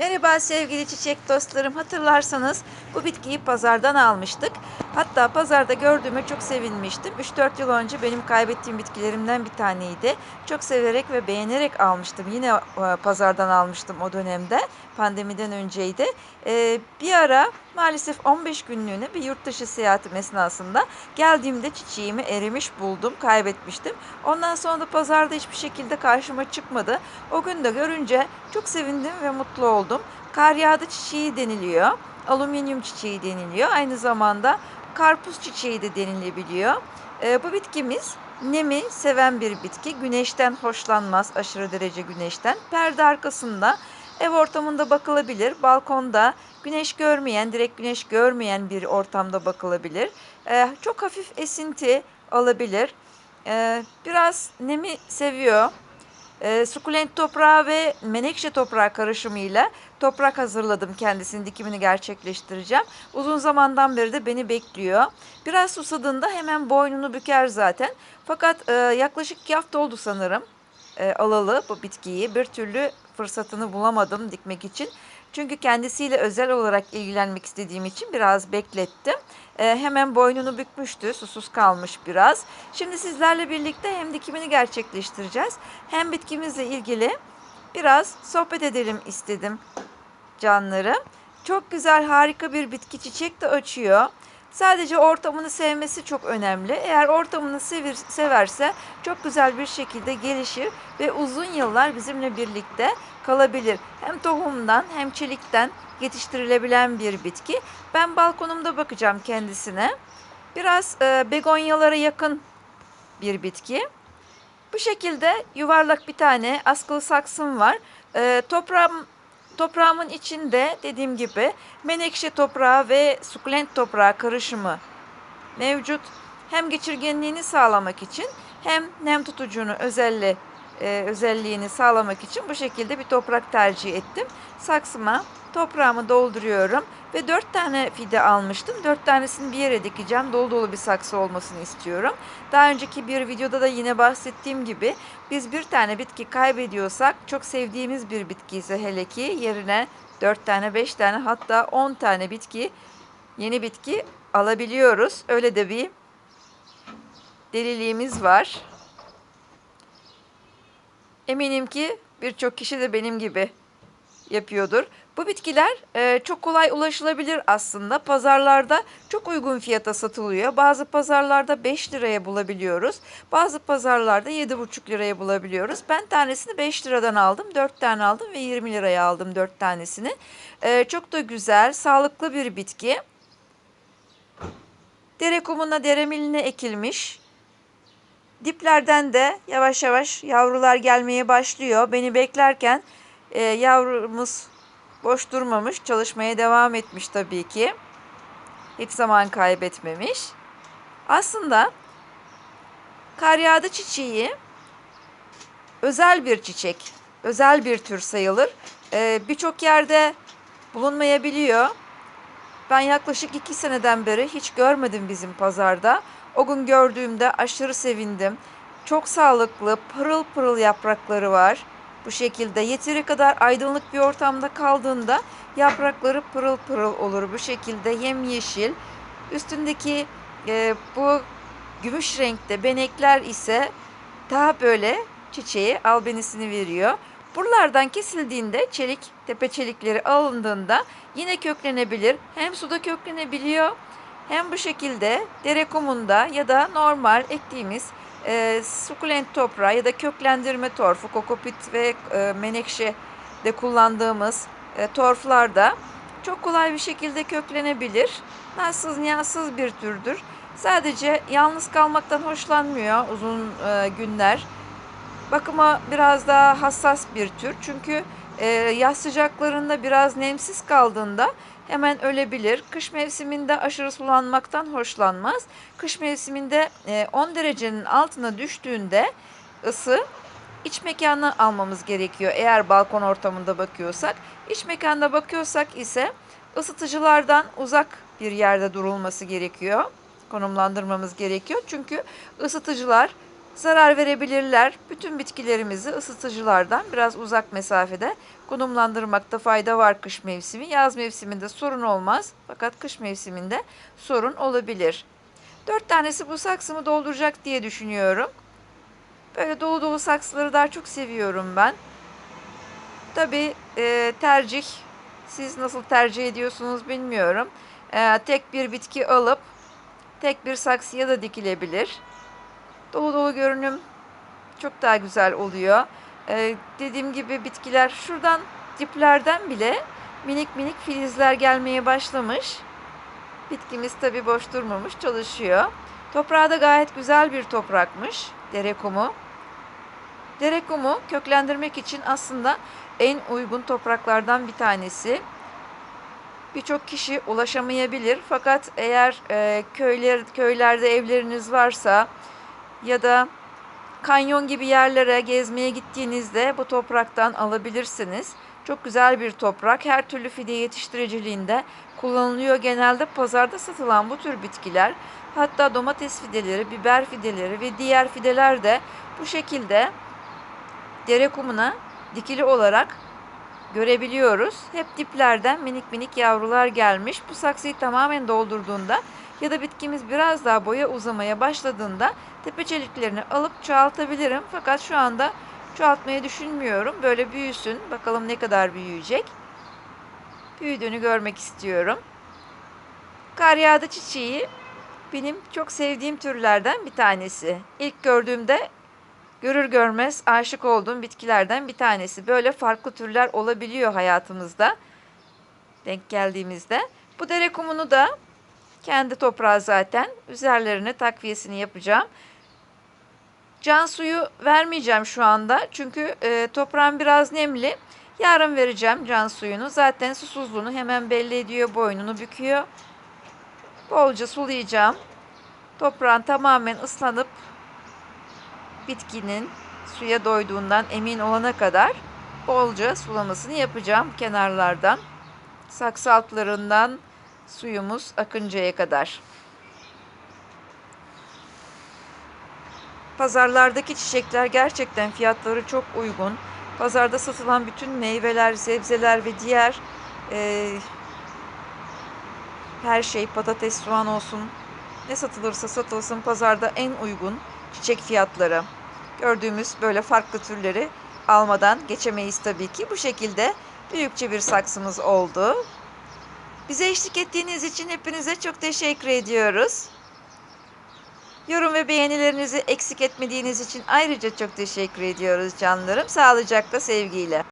Merhaba sevgili çiçek dostlarım. Hatırlarsanız bu bitkiyi pazardan almıştık. Hatta pazarda gördüğüme çok sevinmiştim. 3-4 yıl önce benim kaybettiğim bitkilerimden bir taneydi. Çok severek ve beğenerek almıştım. Yine e, pazardan almıştım o dönemde. Pandemiden önceydi. E, bir ara maalesef 15 günlüğüne bir yurt dışı seyahatim esnasında geldiğimde çiçeğimi erimiş buldum. Kaybetmiştim. Ondan sonra da pazarda hiçbir şekilde karşıma çıkmadı. O gün de görünce çok sevindim ve mutlu oldum. Kar yağdı çiçeği deniliyor. Alüminyum çiçeği deniliyor. Aynı zamanda karpuz çiçeği de denilebiliyor. Ee, bu bitkimiz nemi seven bir bitki. Güneşten hoşlanmaz aşırı derece güneşten. Perde arkasında ev ortamında bakılabilir. Balkonda güneş görmeyen, direkt güneş görmeyen bir ortamda bakılabilir. Ee, çok hafif esinti alabilir. Ee, biraz nemi seviyor. E, sukulent toprağı ve menekşe toprağı karışımıyla toprak hazırladım kendisinin dikimini gerçekleştireceğim. Uzun zamandan beri de beni bekliyor. Biraz susadığında hemen boynunu büker zaten. Fakat e, yaklaşık iki hafta oldu sanırım e, alalı bu bitkiyi. Bir türlü fırsatını bulamadım dikmek için. Çünkü kendisiyle özel olarak ilgilenmek istediğim için biraz beklettim. E, hemen boynunu bükmüştü, susuz kalmış biraz. Şimdi sizlerle birlikte hem dikimini gerçekleştireceğiz hem bitkimizle ilgili biraz sohbet edelim istedim canları. Çok güzel, harika bir bitki çiçek de açıyor. Sadece ortamını sevmesi çok önemli. Eğer ortamını sevir, severse çok güzel bir şekilde gelişir ve uzun yıllar bizimle birlikte kalabilir. Hem tohumdan hem çelikten yetiştirilebilen bir bitki. Ben balkonumda bakacağım kendisine. Biraz e, begonyalara yakın bir bitki. Bu şekilde yuvarlak bir tane askılı saksım var. E, toprağım Toprağımın içinde dediğim gibi menekşe toprağı ve sukulent toprağı karışımı mevcut. Hem geçirgenliğini sağlamak için hem nem tutucunu özelli, e, özelliğini sağlamak için bu şekilde bir toprak tercih ettim. Saksıma toprağımı dolduruyorum ve dört tane fide almıştım. Dört tanesini bir yere dikeceğim. Dolu dolu bir saksı olmasını istiyorum. Daha önceki bir videoda da yine bahsettiğim gibi biz bir tane bitki kaybediyorsak çok sevdiğimiz bir bitki ise hele ki yerine dört tane, beş tane hatta on tane bitki yeni bitki alabiliyoruz. Öyle de bir deliliğimiz var. Eminim ki birçok kişi de benim gibi yapıyordur. Bu bitkiler e, çok kolay ulaşılabilir aslında. Pazarlarda çok uygun fiyata satılıyor. Bazı pazarlarda 5 liraya bulabiliyoruz. Bazı pazarlarda 7,5 liraya bulabiliyoruz. Ben tanesini 5 liradan aldım. 4 tane aldım ve 20 liraya aldım 4 tanesini. E, çok da güzel, sağlıklı bir bitki. Dere kumuna, dere miline ekilmiş. Diplerden de yavaş yavaş yavrular gelmeye başlıyor. Beni beklerken e, yavrumuz boş durmamış, çalışmaya devam etmiş tabii ki. Hiç zaman kaybetmemiş. Aslında kar yağdı çiçeği özel bir çiçek, özel bir tür sayılır. Ee, Birçok yerde bulunmayabiliyor. Ben yaklaşık iki seneden beri hiç görmedim bizim pazarda. O gün gördüğümde aşırı sevindim. Çok sağlıklı, pırıl pırıl yaprakları var. Bu şekilde yeteri kadar aydınlık bir ortamda kaldığında yaprakları pırıl pırıl olur. Bu şekilde yemyeşil. Üstündeki e, bu gümüş renkte benekler ise daha böyle çiçeğe albenisini veriyor. Buralardan kesildiğinde çelik, tepe çelikleri alındığında yine köklenebilir. Hem suda köklenebiliyor hem bu şekilde dere kumunda ya da normal ektiğimiz e, sukulent toprağı ya da köklendirme torfu, kokopit ve e, menekşe de kullandığımız e, torflarda çok kolay bir şekilde köklenebilir. Nassız niyasız bir türdür. Sadece yalnız kalmaktan hoşlanmıyor uzun e, günler. Bakıma biraz daha hassas bir tür. Çünkü e, yaz sıcaklarında biraz nemsiz kaldığında hemen ölebilir. Kış mevsiminde aşırı sulanmaktan hoşlanmaz. Kış mevsiminde 10 e, derecenin altına düştüğünde ısı iç mekanı almamız gerekiyor. Eğer balkon ortamında bakıyorsak. iç mekanda bakıyorsak ise ısıtıcılardan uzak bir yerde durulması gerekiyor. Konumlandırmamız gerekiyor. Çünkü ısıtıcılar zarar verebilirler. Bütün bitkilerimizi ısıtıcılardan biraz uzak mesafede konumlandırmakta fayda var kış mevsimi. Yaz mevsiminde sorun olmaz fakat kış mevsiminde sorun olabilir. Dört tanesi bu saksımı dolduracak diye düşünüyorum. Böyle dolu dolu saksıları daha çok seviyorum ben. Tabii e, tercih siz nasıl tercih ediyorsunuz bilmiyorum. E, tek bir bitki alıp tek bir saksıya da dikilebilir. Dolu dolu görünüm çok daha güzel oluyor. E, dediğim gibi bitkiler şuradan diplerden bile minik minik filizler gelmeye başlamış. Bitkimiz tabii boş durmamış, çalışıyor. Toprağı da gayet güzel bir toprakmış. Dere kumu. Dere kumu köklendirmek için aslında en uygun topraklardan bir tanesi. Birçok kişi ulaşamayabilir fakat eğer e, köyler köylerde evleriniz varsa ya da kanyon gibi yerlere gezmeye gittiğinizde bu topraktan alabilirsiniz. Çok güzel bir toprak. Her türlü fide yetiştiriciliğinde kullanılıyor. Genelde pazarda satılan bu tür bitkiler, hatta domates fideleri, biber fideleri ve diğer fideler de bu şekilde dere kumuna dikili olarak görebiliyoruz. Hep diplerden minik minik yavrular gelmiş. Bu saksıyı tamamen doldurduğunda ya da bitkimiz biraz daha boya uzamaya başladığında tepeçeliklerini alıp çoğaltabilirim. Fakat şu anda çoğaltmayı düşünmüyorum. Böyle büyüsün. Bakalım ne kadar büyüyecek. Büyüdüğünü görmek istiyorum. Kar yağdı çiçeği benim çok sevdiğim türlerden bir tanesi. İlk gördüğümde görür görmez aşık olduğum bitkilerden bir tanesi. Böyle farklı türler olabiliyor hayatımızda. Denk geldiğimizde. Bu dere kumunu da kendi toprağı zaten. Üzerlerine takviyesini yapacağım. Can suyu vermeyeceğim şu anda. Çünkü e, toprağım biraz nemli. Yarın vereceğim can suyunu. Zaten susuzluğunu hemen belli ediyor. Boynunu büküyor. Bolca sulayacağım. Toprağın tamamen ıslanıp bitkinin suya doyduğundan emin olana kadar bolca sulamasını yapacağım kenarlardan. Saksı altlarından suyumuz akıncaya kadar. Pazarlardaki çiçekler gerçekten fiyatları çok uygun. Pazarda satılan bütün meyveler, sebzeler ve diğer e, her şey patates, soğan olsun ne satılırsa satılsın pazarda en uygun çiçek fiyatları. Gördüğümüz böyle farklı türleri almadan geçemeyiz tabii ki. Bu şekilde büyükçe bir saksımız oldu. Bize eşlik ettiğiniz için hepinize çok teşekkür ediyoruz. Yorum ve beğenilerinizi eksik etmediğiniz için ayrıca çok teşekkür ediyoruz canlarım. Sağlıcakla, sevgiyle.